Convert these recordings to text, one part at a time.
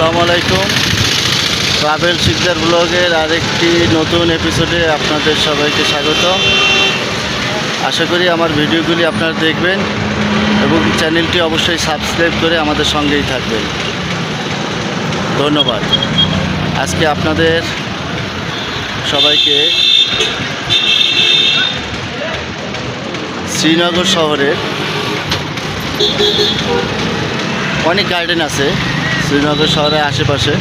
আসসালামু আলাইকুম। ট্রাভেল শিকদার ব্লগের আরেকটি নতুন এপিসোডে আপনাদের সবাইকে স্বাগত আশা করি আমার ভিডিওগুলি আপনারা দেখবেন এবং চ্যানেলটি অবশ্যই সাবস্ক্রাইব করে আমাদের সঙ্গেই থাকবেন। ধন্যবাদ। আজকে আপনাদের সবাইকে শ্রীনগর শহরের অনেক গার্ডেন আছে। শ্রীনগর শহরের আশেপাশে।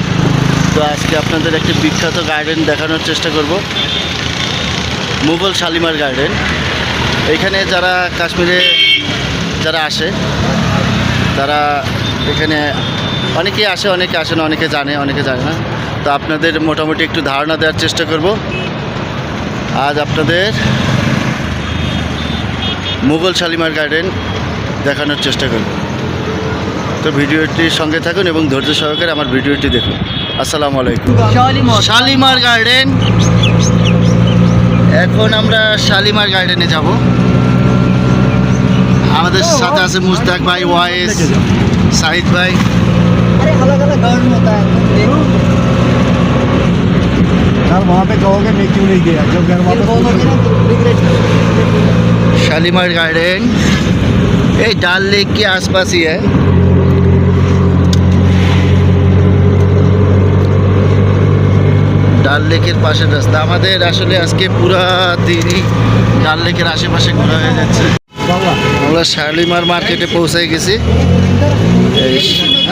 তো আজকে আপনাদের একটি বিখ্যাত গার্ডেন দেখানোর চেষ্টা করব। মুঘল শালিমার গার্ডেন এখানে যারা কাশ্মীরে যারা আসে, তারা এখানে অনেকেই আসে, অনেকে আসে না, অনেকে জানে অনেকে জানে না। তো আপনাদের মোটামুটি একটু ধারণা দেওয়ার চেষ্টা করব। আজ আপনাদের মুঘল শালিমার গার্ডেন দেখানোর চেষ্টা করব। তো ভিডিওটির সঙ্গে থাকুন এবং ধৈর্য সহকারে আমার ভিডিওটি দেখুন আসসালামু আলাইকুম শালিমার গার্ডেন এখন আমরা শালিমার গার্ডেনে যাব আমাদের সাথে আছে মুস্তাক ভাই ওয়াইস সাহিদ ভাই अरे अलग अलग गार्डन होता है यार वहाँ पे कहोगे मैं क्यों नहीं गया जब घर फिर वापस बोलोगे ना रिग्रेट शालीमार गार्डन ये डाल लेक के आसपास ही है লেকের পাশের রাস্তা। আমাদের আসলে আজকে পুরা দিনই ডাল লেকের আশেপাশে ঘোরা হয়ে যাচ্ছে। আমরা শালিমার মার্কেটে পৌঁছে গেছি।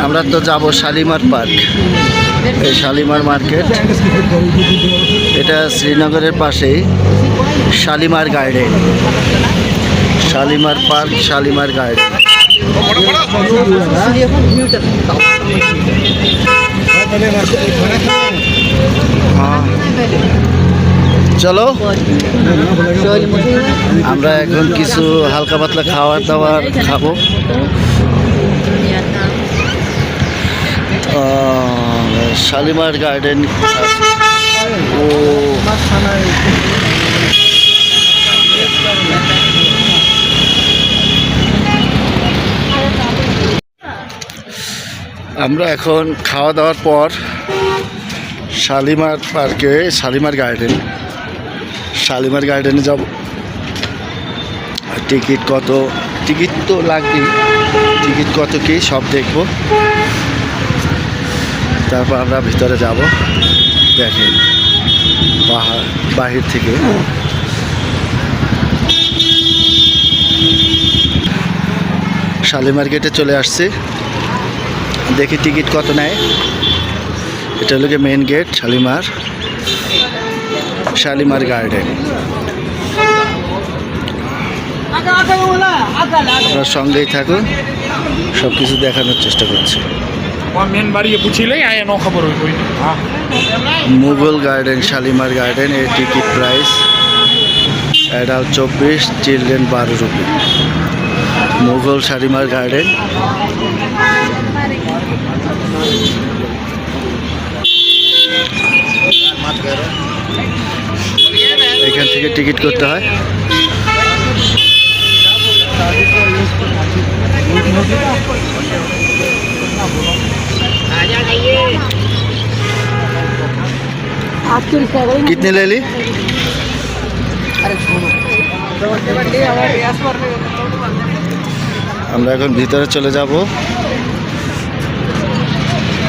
আমরা তো যাব শালিমার পার্ক। এই শালিমার মার্কেট, এটা শ্রীনগরের পাশেই Shalimar garden. Shalimar park, Shalimar garden. হ্যাঁ। চলো। আমরা এখন কিছু হালকা পাতলা খাওয়ার দাওয়ার খাব। শালিমার গার্ডেন ও। আমরা এখন খাওয়া দাওয়ার পর শালিমার পার্কে, শালিমার গার্ডেন শালিমার গার্ডেনে যাব। টিকিট কত? টিকিট তো লাগবেই। টিকিট কত কি সব দেখব। তারপর আমরা ভিতরে যাব। দেখেন বাহির থেকে। শালিমার গেটে চলে আসছি। দেখি টিকিট কত নেয়। এটা হলো main main gate Shalimar Shalimar garden আপনার সঙ্গেই থাকুন সব কিছু দেখানোর চেষ্টা করছি। মুঘল গার্ডেন শালিমার গার্ডেন এর টিকিট প্রাইস অ্যাডাল্ট চব্বিশ চিলড্রেন বারো রুপি। মুঘল শালিমার গার্ডেন এখান থেকে টিকিট করতে হয় कितने ले ली আমরা এখন ভিতরে চলে যাব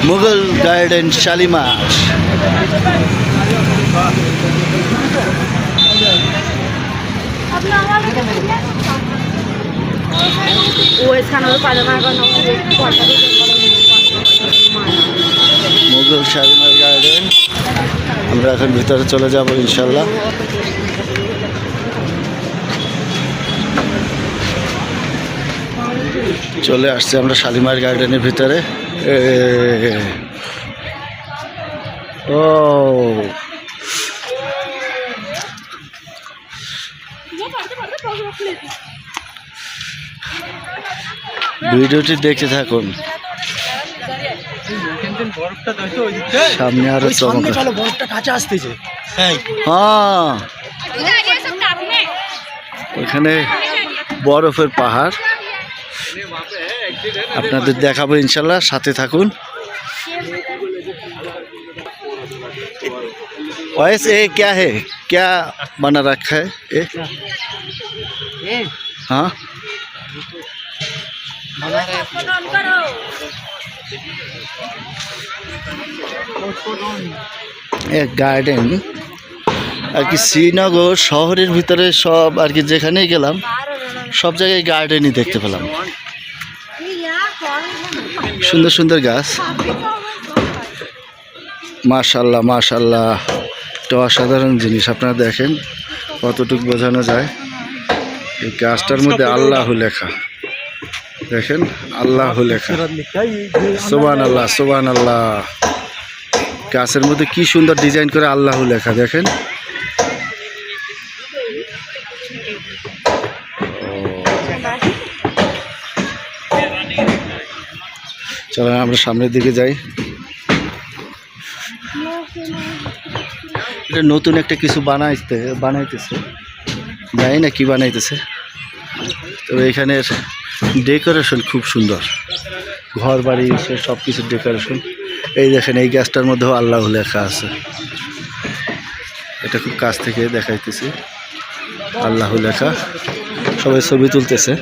মুঘল গার্ডেন শালিমার ওয়েস্টখানে পাজামা এখন মুঘল শালিমার গার্ডেন আমরা এখন ভিতরে চলে যাব ইনশাল্লাহ। চলে আসছে আমরা শালিমার গার্ডেনের ভিতরে। ও ভিডিওটি দেখতে থাকুন। সামনে আরও আসতেছে। হ্যাঁ।, হ্যাঁ। ওইখানে বরফের পাহাড়। আপনাদের দেখাবো ইনশাল্লাহ সাথে থাকুন। ওয়েস এ ক্যা বানা রাখা হ্যাঁ। रखा এক গার্ডেন আর কি শ্রীনগর শহরের ভিতরে সব আর কি যেখানেই গেলাম সব জায়গায় গার্ডেনই দেখতে পেলাম। সুন্দর সুন্দর গাছ। মাশাল্লাহ মাশাল্লাহ। একটা অসাধারণ জিনিস আপনারা দেখেন কতটুকু বোঝানো যায়। এই গাছটার মধ্যে আল্লাহ লেখা। দেখেন আল্লাহ লেখা সোবান আল্লাহ সোবান আল্লাহ গাছের মধ্যে কি সুন্দর ডিজাইন করে আল্লাহ লেখা দেখেন? চলো আমরা সামনের দিকে যাই। এটা নতুন একটা কিছু বানাইতে, বানাইতেছে। জানি না কি বানাইতেছে। তবে এখানের ডেকোরেশন খুব সুন্দর। ঘর বাড়ি সে সব কিছুর ডেকোরেশন এই দেখেন, এই গাছটার মধ্যেও আল্লাহ লেখা আছে। এটা খুব কাছ থেকে দেখাইতেছি। আল্লাহ লেখা। সবাই ছবি তুলতেছে।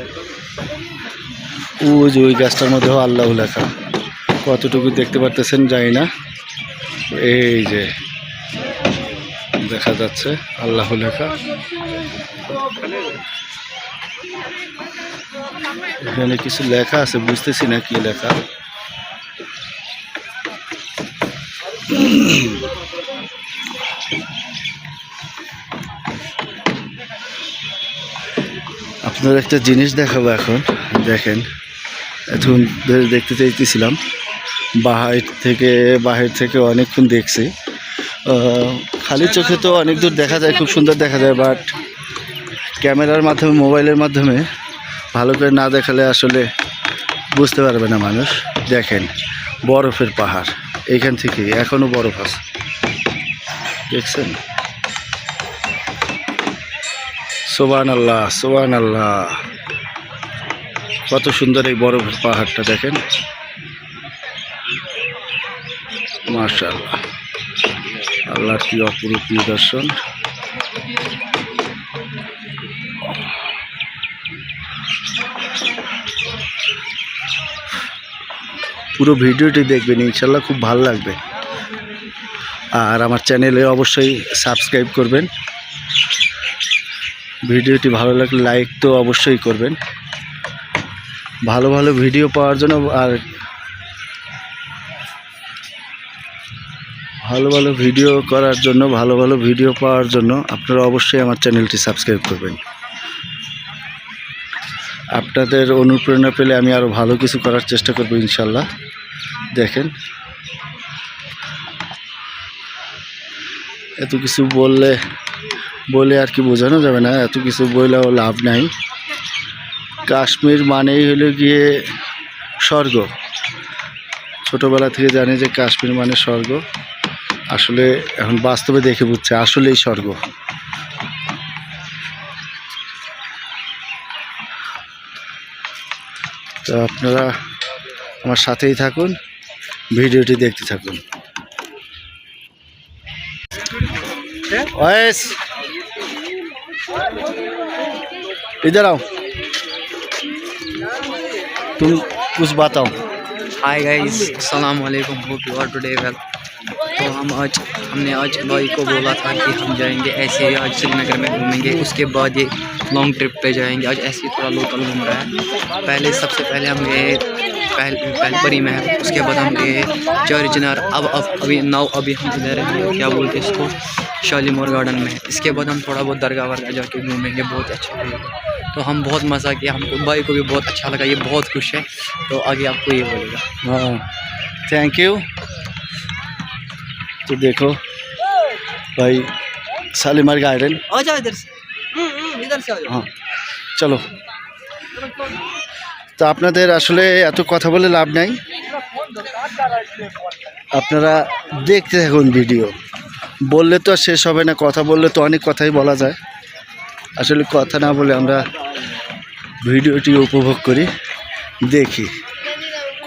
ওই যে ওই গাছটার মধ্যেও আল্লাহ লেখা। কতটুকু দেখতে পারতেছেন জানি না। এই যে দেখা যাচ্ছে, আল্লাহ লেখা। এখানে কিছু লেখা আছে, বুঝতেছি না কি লেখা। আপনার একটা জিনিস দেখাবো এখন, দেখেন। এখন ধরে দেখতে চাইতেছিলাম, বাহির থেকে বাহির থেকে অনেকক্ষণ দেখছি। খালি চোখে তো অনেক দূর দেখা যায়, খুব সুন্দর দেখা যায় বাট ক্যামেরার মাধ্যমে মোবাইলের মাধ্যমে ভালো করে না দেখালে আসলে বুঝতে পারবে না মানুষ। দেখেন, বরফের পাহাড় এইখান থেকে এখনও বরফ আছে। দেখছেন? সোবান আল্লাহ সোবান আল্লাহ কত সুন্দর এই বরফের পাহাড়টা, দেখেন। মাশাল্লাহ আল্লাহর কি অপরূপ নিদর্শন। পুরো ভিডিওটি দেখবেন, ইনশাল্লাহ খুব ভালো লাগবে। আর আমার চ্যানেলে অবশ্যই সাবস্ক্রাইব করবেন। ভিডিওটি ভালো লাগলে লাইক তো অবশ্যই করবেন। ভালো ভালো ভিডিও পাওয়ার জন্য আর ভালো ভালো ভিডিও করার জন্য, ভালো ভালো ভিডিও পাওয়ার জন্য আপনারা অবশ্যই আমার চ্যানেলটি সাবস্ক্রাইব করবেন। আপনাদের অনুপ্রেরণা পেলে আমি আরও ভালো কিছু করার চেষ্টা করব, ইনশাল্লাহ। দেখেন। এত কিছু বললে, বলে আর কি বোঝানো যাবে না, এত কিছু বললেও লাভ নাই। কাশ্মীর মানেই হলো গিয়ে স্বর্গ। ছোটোবেলা থেকে জানি যে কাশ্মীর মানে স্বর্গ। আসলে এখন বাস্তবে দেখে বুঝছে, আসলেই স্বর্গ। তো আপনারা আমার সাথেই থাকুন। ভিডিওটি দেখতে থাকুন ওয়েস इधर आओ तुम कुछ बताओ हाय गाइस अस्सलाम वालेकुम hope you are today well तो हम आज हमने आज भाई को बोला था कि हम जाएंगे ऐसे ही आज श्रीनगर में घूमेंगे उसके बाद ये लॉन्ग ट्रिप पे जाएंगे आज ऐसे ही थोड़ा लोकल घूम रहा है पहले सबसे पहले हम गए पहल पहलपरी परी महल उसके बाद हम गए चार चिनार अब अब अभी नाव अभी हम इधर हैं क्या बोलते इसको? शालीमोर गार्डन में। इसके बाद हम थोड़ा बहुत दरगाह वरगा जाके घूमेंगे बहुत अच्छा लगेगा। तो हम बहुत मज़ा किया हम भाई को भी बहुत अच्छा लगा ये बहुत खुश है। तो आगे आपको ये बोलेगा। हाँ। थैंक यू तो देखो भाई शालीमार गार्डन आ जाओ इधर से। हम्म, हम्म, इधर से आ जाओ। हाँ। चलो। তো আপনাদের আসলে এত কথা বলে লাভ নাই। আপনারা দেখতে থাকুন ভিডিও। বললে তো শেষ হবে না, কথা বললে তো অনেক কথাই বলা যায়। আসলে কথা না বলে আমরা ভিডিওটি উপভোগ করি, দেখি।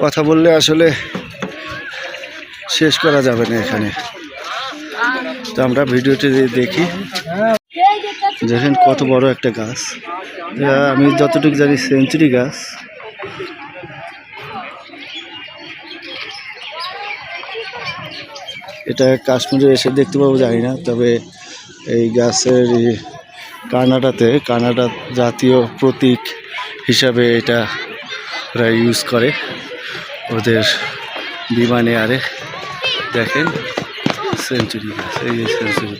কথা বললে আসলে শেষ করা যাবে না এখানে। তো আমরা ভিডিওটি দেখি। দেখেন কত বড় একটা গাছ। আমি যতটুকু জানি সেঞ্চুরি গাছ। এটা কাশ্মীরে এসে দেখতে পাবো, জানি না। তবে এই গাছের কানাডাতে, কানাডা জাতীয় প্রতীক হিসাবে এটা ওরা ইউজ করে। ওদের বিমানে আরে, দেখেন সেঞ্চুরি গাছ, এই সেঞ্চুরি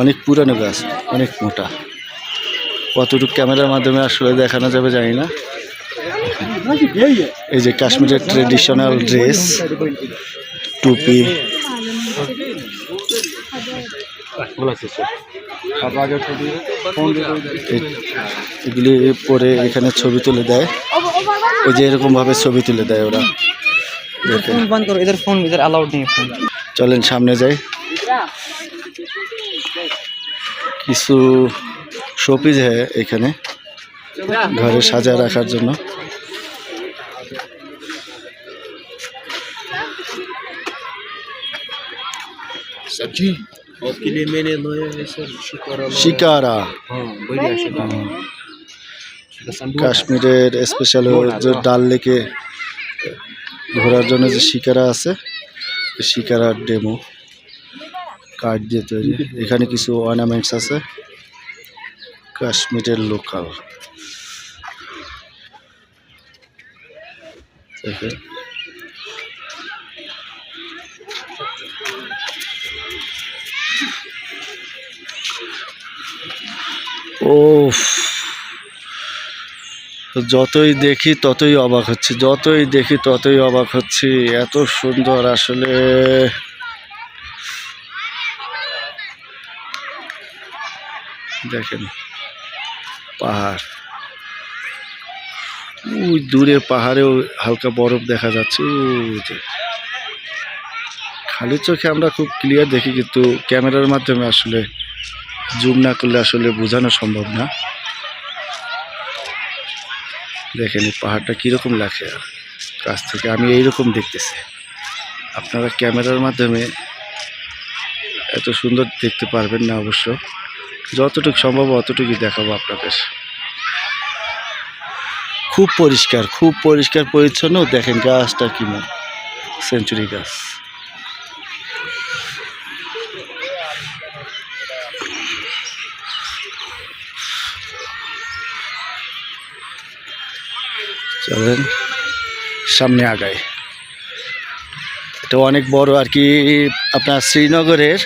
অনেক পুরানো গাছ অনেক মোটা। কতটুকু ক্যামেরার মাধ্যমে আসলে দেখানো যাবে জানি না। এই যে কাশ্মীরের ট্রেডিশনাল ড্রেস টুপি। এগুলি পরে এখানে ছবি তুলে দেয়। ওই যে এরকমভাবে ছবি তুলে দেয় ওরা। এদের ফোন অ্যালাউড চলেন সামনে যাই। কিছু শোপিস হ্যাঁ এখানে ঘরে সাজা রাখার জন্য सब्जी आपके लिए मैंने लाया है सर शिकारा শিকারা हाँ बढ़िया शिकारा কাশ্মীরের স্পেশাল যে ডাল লেকে ঘোরার জন্য যে শিকারা আছে এই শিকারার ডেমো কাঠ দিয়ে তৈরি। এখানে কিছু অর্নামেন্টস আছে। কাশ্মীরের লোকাল। তো যতই দেখি ততই অবাক হচ্ছে। যতই দেখি ততই অবাক হচ্ছি। এত সুন্দর আসলে। দেখেন, পাহাড়। ওই দূরে পাহাড়েও হালকা বরফ দেখা যাচ্ছে যে। খালি চোখে আমরা খুব ক্লিয়ার দেখি, কিন্তু ক্যামেরার মাধ্যমে আসলে জুম না করলে আসলে বোঝানো সম্ভব না। দেখেন এই পাহাড়টা কীরকম লাগে কাছ থেকে আমি এইরকম দেখতেছি। আপনারা ক্যামেরার মাধ্যমে এত সুন্দর দেখতে পারবেন না অবশ্য। যতটুকু সম্ভব অতটুকুই দেখাবো আপনাদের। খুব পরিষ্কার খুব পরিষ্কার পরিচ্ছন্ন। দেখেন গাছটা কিমন সেঞ্চুরি গাছ। চলেন, সামনে আগায় এটা অনেক বড় আর কি আপনার শ্রীনগরের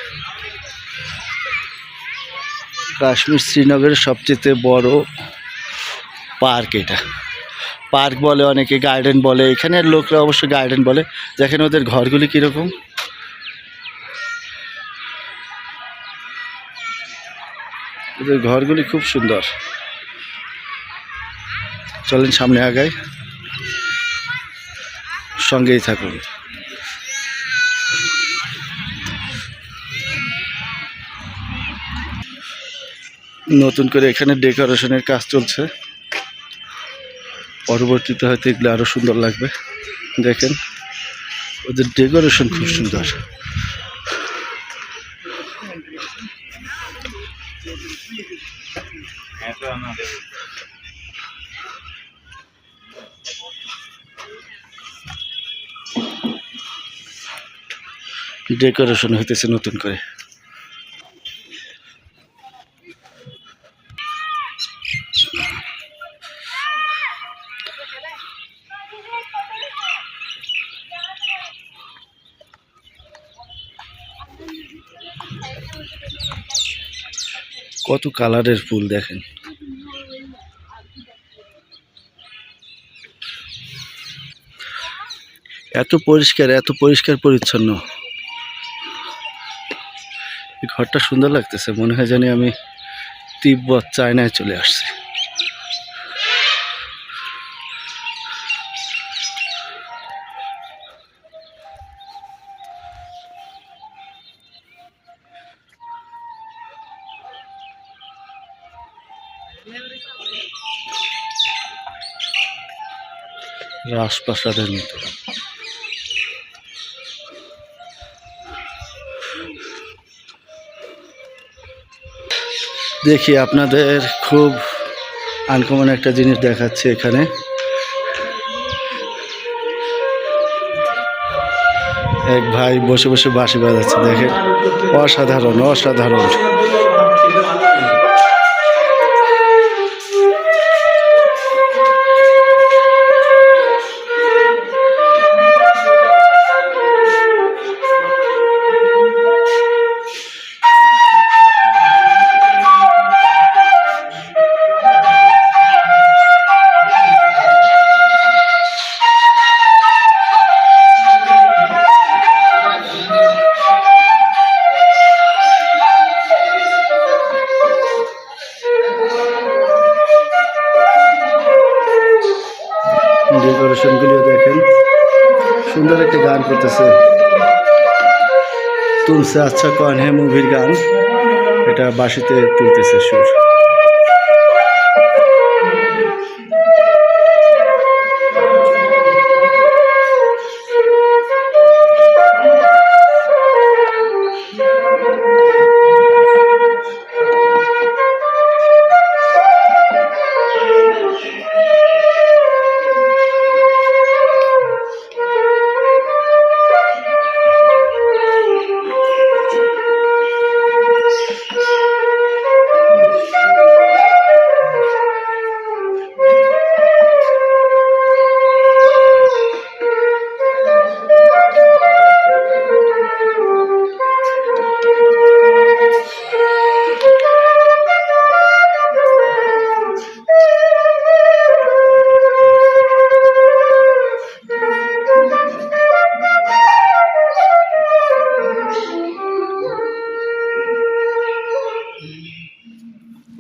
কাশ্মীর শ্রীনগরের সবচেয়ে বড় পার্ক এটা। পার্ক বলে অনেকে গার্ডেন বলে, এখানের লোকরা অবশ্য গার্ডেন বলে। দেখেন ওদের ঘরগুলি কীরকম। ওদের ঘরগুলি খুব সুন্দর। চলেন সামনে আগায় সঙ্গেই থাকুন। নতুন করে এখানে ডেকোরেশনের কাজ চলছে। পরবর্তীতে হয়তো এগুলো আরও সুন্দর লাগবে। দেখেন, ওদের ডেকোরেশন খুব সুন্দর। ডেকোরেশন হইতেছে নতুন করে। কত কালারের ফুল দেখেন। এত পরিষ্কার এত পরিষ্কার পরিচ্ছন্ন। ঘরটা সুন্দর লাগতেছে, মনে হয় জানি আমি তিব্বত, চায়নায় চলে আসছি। রাজপ্রাসাদের মতো। দেখি আপনাদের খুব আনকমন একটা জিনিস দেখাচ্ছে এখানে। এক ভাই বসে বসে বাঁশি বাজাচ্ছে, দেখেন। অসাধারণ অসাধারণ। সুন্দর একটা গান করতেছে। তুলসে আচ্ছা কন হ্যাঁ মুভির গান। এটা বাঁশিতে তুলতেছে সুর।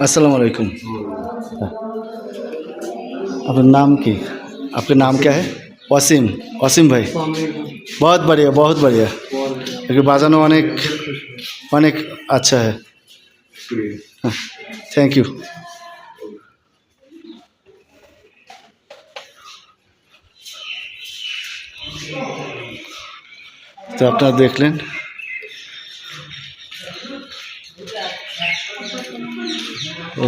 असलकुम अपने नाम की आपका नाम क्या है वसीम वसीम भाई बहुत बढ़िया बहुत बढ़िया क्योंकि बाजानो अनेक अनेक अच्छा है थैंक यू तो अपना देख लें ও।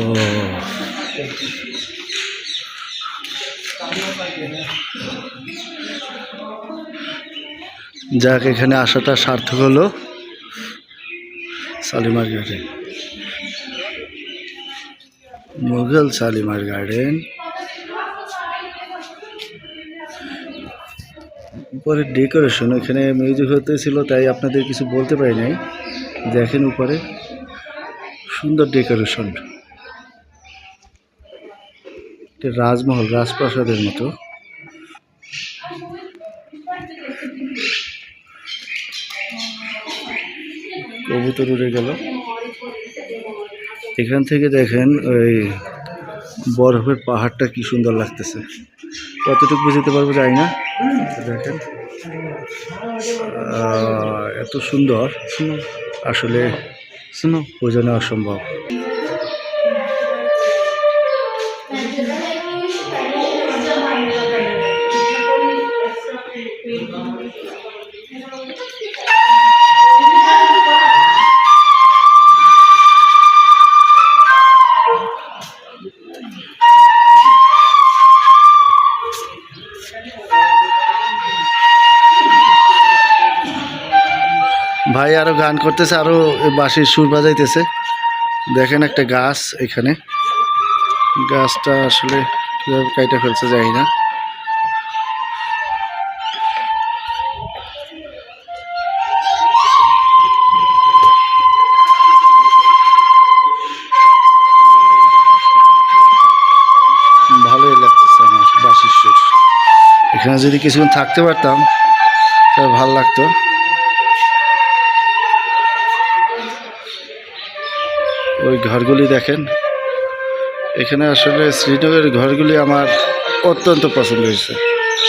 যাক, এখানে আসাটা সার্থক হলো শালিমার গার্ডেন মুঘল শালিমার গার্ডেন উপরে ডেকোরেশন এখানে মিউজিক হতেছিল, তাই আপনাদের কিছু বলতে পারি নাই। দেখেন উপরে। সুন্দর ডেকোরেশন। রাজমহল, রাজপ্রাসাদের মতো। কবুতর উড়ে গেল। এখান থেকে দেখেন ওই বরফের পাহাড়টা কি সুন্দর লাগতেছে। কতটুকু বুঝতে পারব জানি না। দেখেন। এত সুন্দর। আসলে বোঝানো অসম্ভব গান করতেছে, আরও বাঁশির সুর বাজাইতেছে। দেখেন একটা গাছ এখানে। গাছটা আসলে কীভাবে ফেলছে যাই না। ভালোই লাগতেছে আমার বাঁশির সুর। এখানে যদি কিছুক্ষণ থাকতে পারতাম তবে ভালো লাগতো। ওই ঘরগুলি দেখেন। এখানে আসলে শ্রীনগরের ঘরগুলি আমার অত্যন্ত পছন্দ হয়েছে।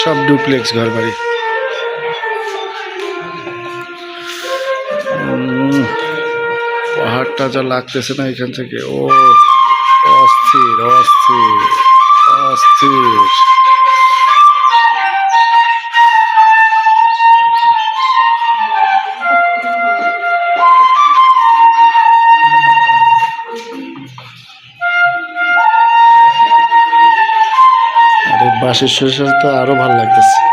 সব ডুপ্লেক্স ঘর বাড়ি পাহাড়টা যা লাগতেছে না এখান থেকে। ও, অস্থির অস্থির অস্থির। বাঁশের শেষ তো আরও ভালো লাগতেছে।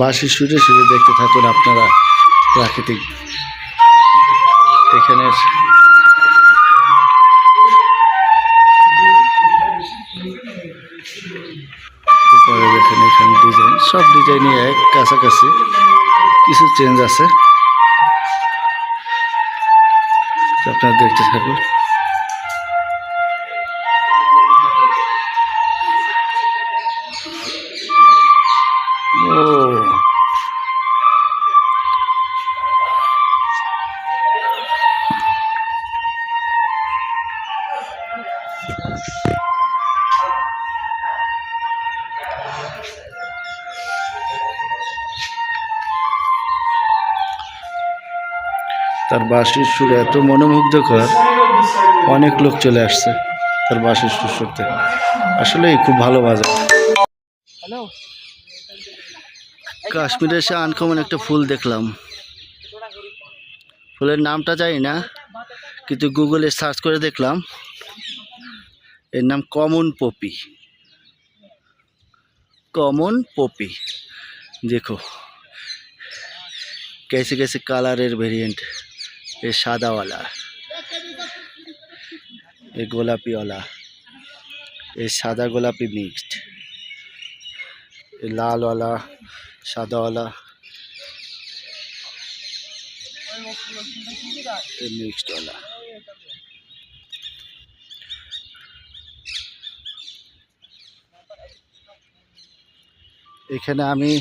বাঁশির সুরে সুরে দেখতে থাকুন আপনারা প্রাকৃতিক। এখানের এখানে ডিজাইন। সব ডিজাইনই এক কাছাকাছি। কিছু চেঞ্জ আছে। আপনারা দেখতে থাকুন। তার বাঁশির সুর এত মনোমুগ্ধকর অনেক লোক চলে আসছে তার বাঁশির সুর শুনতে আসলেই খুব ভালো বাজায় কাশ্মীরে এসে আনকমন একটা ফুল দেখলাম ফুলের নামটা জানি না কিন্তু গুগলে সার্চ করে দেখলাম এর নাম কমন পপি কমন পপি দেখো कैसे कैसे কালারের ভেরিয়েন্ট এ সাদাওয়ালা, এ গোলাপিওয়ালা, এ সাদা গোলাপি মিক্সড, এ লালওয়ালা, সাদাওয়ালা, এ মিক্সডওয়ালা। এখানে আমি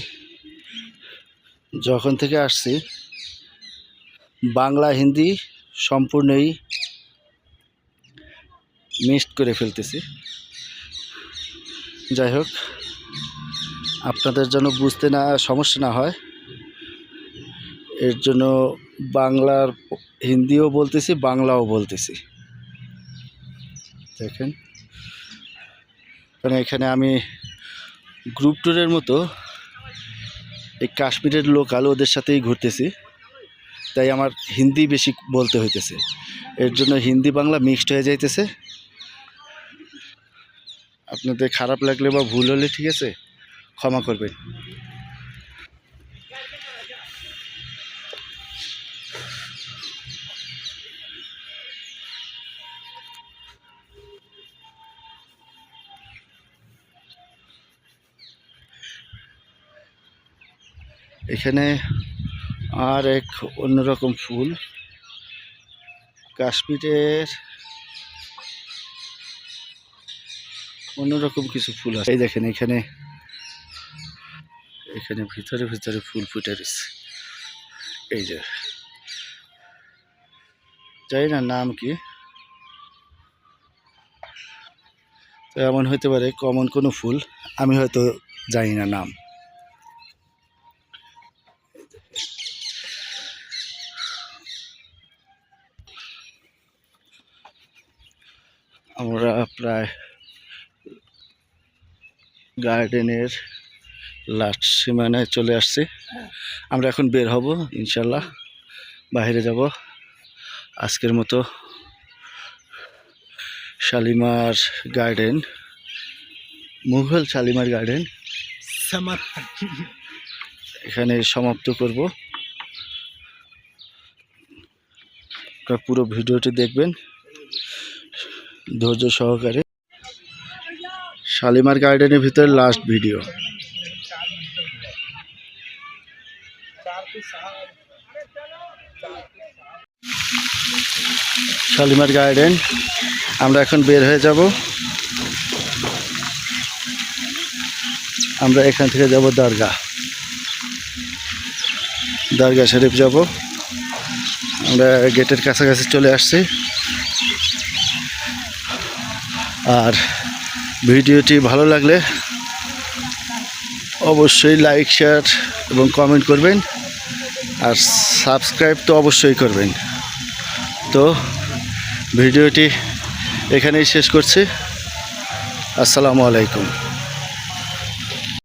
যখন থেকে আসছি বাংলা হিন্দি সম্পূর্ণই মিক্সড করে ফেলতেছি। যাই হোক, আপনাদের জন্য বুঝতে না, সমস্যা না হয়, এর জন্য বাংলার হিন্দিও বলতেছি, বাংলাও বলতেছি। দেখেন কারণ এখানে আমি গ্রুপ ট্যুরের মতো এই কাশ্মীরের লোকাল ওদের সাথেই ঘুরতেছি। তাই আমার হিন্দি বেশি বলতে হইতেছে। এর জন্য হিন্দি বাংলা মিক্সড হয়ে যাইতেছে। আপনাদের খারাপ লাগলে বা ভুল হলে ঠিক আছে, ক্ষমা করবেন। এখানে আর এক অন্যরকম ফুল কাশ্মীরের অন্যরকম কিছু ফুল আছে। এই দেখেন এখানে এখানে ভিতরে ভিতরে ফুল ফুটে রয়েছে। এই যে, জানি না নাম কি। তো এমন হতে পারে, কমন কোনো ফুল, আমি হয়তো জানি না নাম। আমরা প্রায় গার্ডেনের লাস্ট সীমানায় চলে আসছি। আমরা এখন বের হব, ইনশাল্লাহ। বাইরে যাব। আজকের মতো শালিমার গার্ডেন, মুঘল শালিমার গার্ডেন। এখানে সমাপ্ত করব। পুরো ভিডিওটি দেখবেন। ধৈর্য সহকারে শালিমার গার্ডেনের ভিতরে লাস্ট ভিডিও শালিমার গার্ডেন, আমরা এখন বের হয়ে যাব। আমরা এখান থেকে যাব দরগা। দরগা শরীফ যাব। আমরা গেটের কাছাকাছি চলে আসছি। আর ভিডিওটি ভালো লাগলে অবশ্যই লাইক, শেয়ার এবং কমেন্ট করবেন। আর সাবস্ক্রাইব তো অবশ্যই করবেন। তো ভিডিওটি এখানেই শেষ করছি। আসসালামু আলাইকুম।